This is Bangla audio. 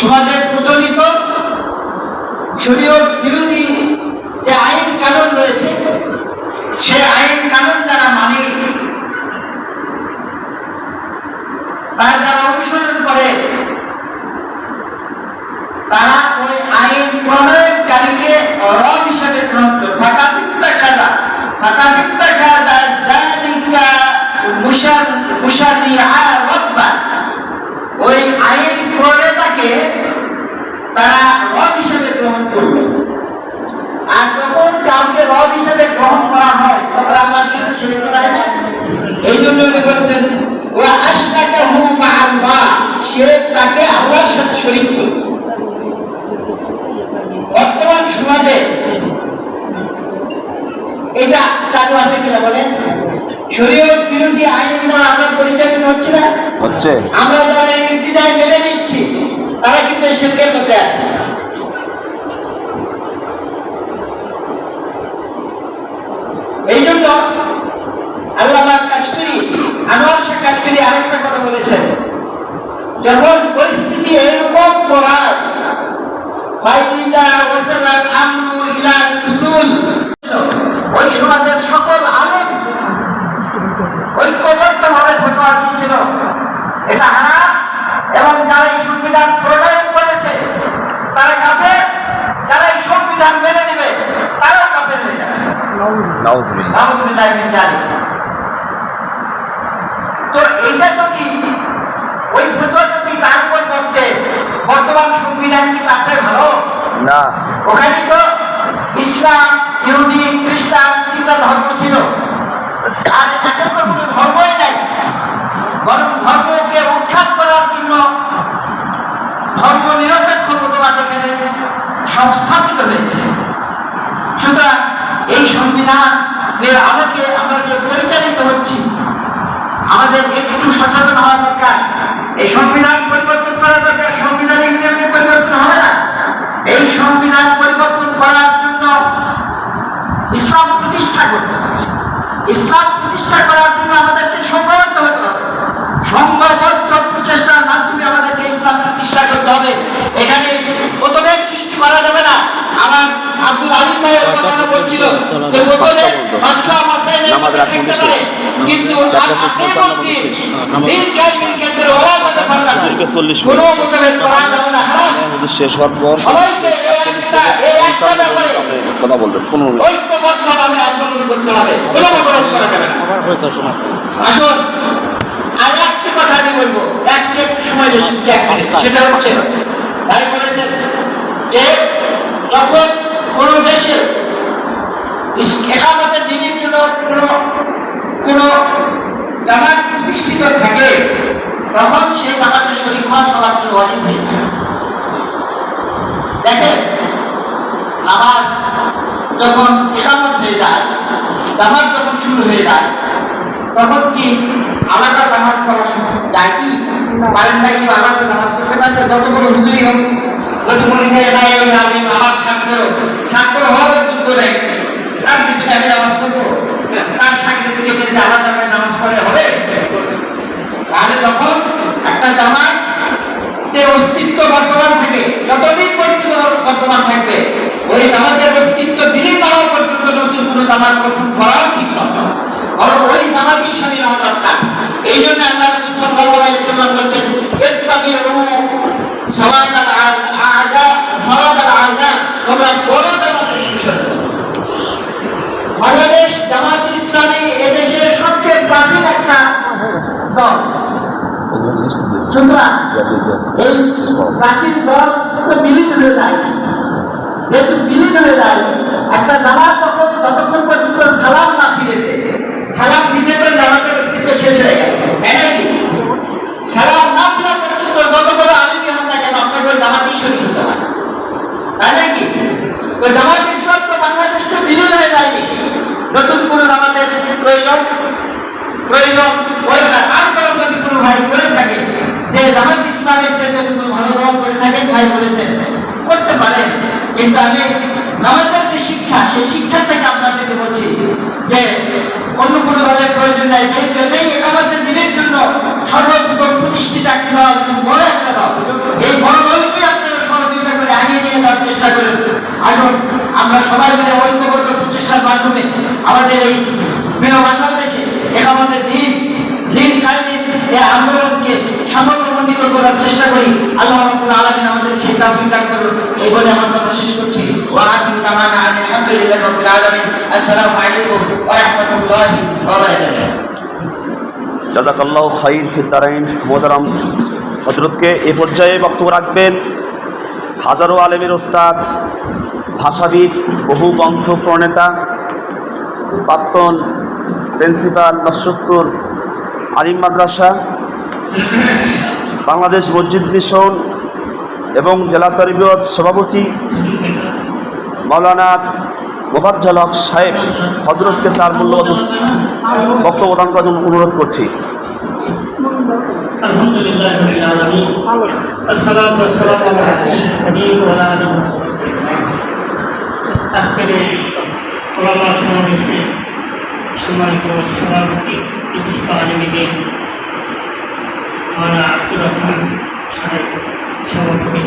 সমাজে প্রচলিত শরীয়ত বিরোধী যে আইন কানুন রয়েছে সে আইন কানুন যারা মানে তারা যারা অনুসরণ করে, তারা ওই আইন প্রণয়নকারীকে রব হিসাবে গ্রহণ করে। ফাঁকাতিকটা খেলা ফাঁকাতিকটা খেলা যায় জালিকা মুশার মুশারি আর রব্বা ওই আইন প্রণেতাকে তারা রব হিসাবে গ্রহণ করবে আর যখন রব হিসাবে গ্রহণ করা হয়। তখন আল্লাহর সাথে শিরিক করা হয় না। এই জন্য উনি বলেছেন ওয়া আশরাকাহু মা আল্লাহ সে তাকে আল্লাহর সাথে শরীক করবে বর্তমান সমাজে এটা চালু আছে কিনা বলেন? শরীয়ত বিরোধী আইন দ্বারা আমরা পরিচালিত হচ্ছে না? হচ্ছে। আমরা যারা এই নীতিটাই মেনে নিচ্ছি তারা কিন্তু শিল্পের মধ্যে আছে এই জন্য আল্লাহ কাশ্মীরি আনোয়ার শাহ কাশ্মীরি আরেকটা কথা বলেছেন যখন পরিস্থিতি এরকম পড়ায় ফাইজা ওয়াসালাল আমরু ইলা উসুল ওই সমাজের সকল আলেম ঐক্যবদ্ধভাবে ফতোয়া দিয়েছিল। এটা হারাম এবং যারা এই সংবিধান প্রণয়ন করেছে তারা কাফের যারা এই সংবিধান মেনে নেবে তারাও কাফের হয়ে যাবে। বর্তমান সংবিধান কি তার ভালো? না। ওখানে তো ইসলাম ইহুদি খ্রিস্টান তিনটা ধর্ম ছিল। আর এখন তো কোনো ধর্মই নাই। বরং ধর্মকে উৎখাত করার জন্য ধর্ম নিরপেক্ষ মতবাদ এখানে সংস্থাপিত হয়েছে। সুতরাং এই সংবিধানের আলোকে আমরা যে পরিচালিত হচ্ছি আমাদের একটু সচেতন হওয়া দরকার। এই সংবিধান পরিবর্তন করা দরকার সংবিধান এমনি এমনি পরিবর্তন হবে না এই সংবিধান পরিবর্তন করার জন্য ইসলাম প্রতিষ্ঠা করতে হবে ইসলাম প্রতিষ্ঠা করার জন্য আমাদেরকে সংঘবদ্ধ হতে হবে সংঘবদ্ধ প্রচেষ্টার মাধ্যমে আমাদেরকে ইসলাম প্রতিষ্ঠা করতে হবে এখানে প্রতবেগ সৃষ্টি করা যাবে না আমার আব্দুল আলিম ভাইয়ের কথা বলছিল যে প্রতবেগ মাসলা মাসাইলের মধ্যে মধ্যে থাকতে পারে, কিন্তু আপনি বলছি, দিন ক্ষেত্রে ওরা করতে পারবে না। কোনো প্রতবেগ করা যাবে না শেষ হওয়ার পর সবাইকে কথা বলবেন কোন যখন কোন আন্দোলন করতে দিনের কোনো সময় আসুন আর একটি কথা আমি বলব একটি একটু সময় বেশি পাঁচটা। সেটা হচ্ছে ভাই বলেছেন যে যখন কোনো দেশে একামতে দিনের জন্য কোনো কোনো জামাত প্রতিষ্ঠিত থাকে তখন সেই জামাতে শরীর হওয়া সবার জন্য অধিক হয়ে যায় দেখেন নামাজ যখন একামত হয়ে যায়, জামাত যখন শুরু হয়ে যায়, তখন কি আলাদা জামাত করা যায় কি? পারেন না কি আলাদা জামাত করতে পারবে? যত বড় হুজুরি হোক, যদি মনে হয় না, এই আমি আমার ছাত্র ছাত্র হওয়ার যোগ্য নেই। তার পিছনে আমি নামাজ পড়ব। তার সামনে থেকে যদি আলাদা করে নামাজ পড়ে, হবে? তাহলে তখন একটা জামাত অস্তিত্ব বর্তমান থাকে, যতদিন পর্যন্ত বর্তমান থাকবে, ওই জামাতের জামাত গঠন করাও ঠিক নয় বরং ওই জামাতই সামিল হওয়া দরকার। এই জন্য আল্লাহ রসুল সাল্লাল্লাহু আলাইহি সাল্লাম বলছেন, ইত্তাবিউ সাওয়াদাল আযা সাওয়াদাল আযা, তোমরা পিছনে বাংলাদেশ জামাত ইসলামী এদেশের সবচেয়ে প্রাচীন একটা দল। এই প্রাচীন দল তো বিলীন হয়ে যায়। যেহেতু বিলীন হয়ে যায় নতুন কোনো জামাতের প্রয়োজন? প্রয়োজন হয় না। তারপরে যদি কোনো ভাই করে থাকে যে জামাত ইসলামের জন্য কোনো ভালো দল করে থাকেন ভাই বলেছেন, করতে পারেন। কিন্তু আমি নামাজের যে শিক্ষা, সেই শিক্ষা থেকে আপনাদেরকে বলছি যে অন্য কোনো দলের প্রয়োজন নাই। যেহেতু এটাই একামাত্র দিনের জন্য সর্বপ্রথম প্রতিষ্ঠিত একটি দল বড় একটা দল, এই বড় দলকে আপনারা সহযোগিতা করে আগিয়ে নিয়ে চেষ্টা করেন। আসুন, আমরা সবাই মিলে মাধ্যমে আমাদের এই প্রিয় বাংলাদেশে একামতের দিন দিন কায়েমের এই আন্দোলনকে সামগ্রমণ্ডিত করার চেষ্টা করি। আল্লাহ আলামিন আমাদের সেই তাওফিক দান করুন। এই বলে আমার কথা শেষ করছি। ওয়া দাওয়ানা আলহামদুলিল্লাহি রাব্বিল আলামিন। আসসালামু আলাইকুম ওয়া জাজাকাল্লাহ খাইর ফিদ্দারাইন মোজারাম হজরতকে এ পর্যায়ে বক্তব্য রাখবেন। হাজারো আলেমের ওস্তাদ, ভাষাবিদ, বহু গ্রন্থ প্রণেতা প্রাক্তন প্রিন্সিপাল নসত্তর আলিম মাদ্রাসা, বাংলাদেশ মসজিদ মিশন এবং জেলা তরিবত সভাপতি মৌলানা মোবাজ্জালক সাহেব হজরতকে তার মূল্যবত বক্তব্য প্রদান করার জন্য অনুরোধ করছি। আজকের সম্মানিত সভাপতি বিশিষ্ট আলমীদের মানা আব্দুর রহমান সাহেব সভাপতি